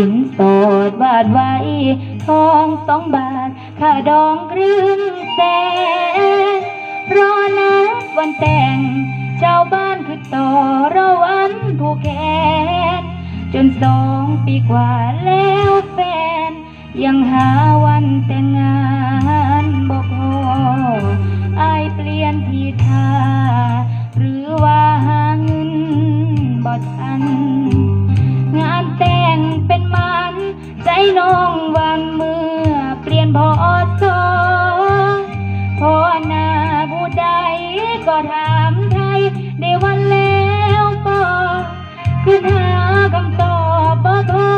สินสดวาดไว้ ทองสองบาทค่าดองครึ่งแสนรอนัะวันแต่ง ชาวบ้านคือต่อระวันผู้แคนจนสองปีกว่าแล้วแฟน ยังหาวันแต่งงานบอกพออายเปลี่ยนที่ทาง น้องวันเมื่อเปลี่ยนพอสอพอหน้าผู้ใดก็ถามไทยได้วันแล้วปอคือหาคำตอบบ่ทอ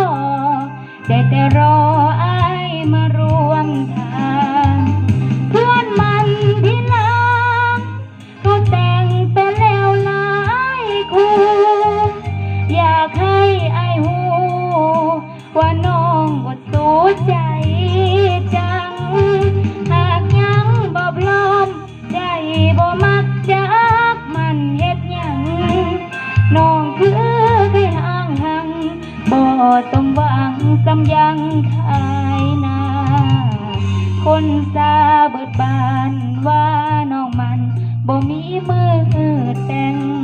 แต่แต่รออายมารวมทาง งสำยังขายนาคนซาเบิดบานว่าน้องมันบ่มีมือแต่ง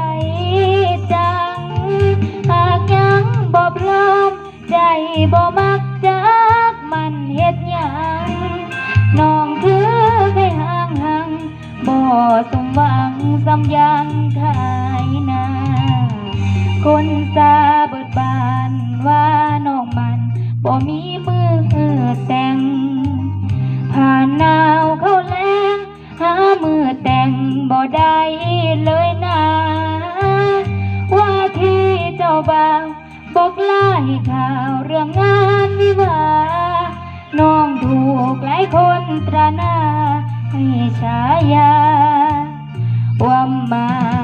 จจัง หากยังบ่พร้อม ใจบ่มักจักมันเฮ็ดหยังน้องคือเคยห่างหังบ่สมหวังสำยังขายนาคนซาเบิดบานว่าน้องมันบ่มีมือแต่ง ผ่านหนาวเข้าแรงหามือแต่งบ่ได้ กหลายคนตระหน้าให้ฉายาว่ามา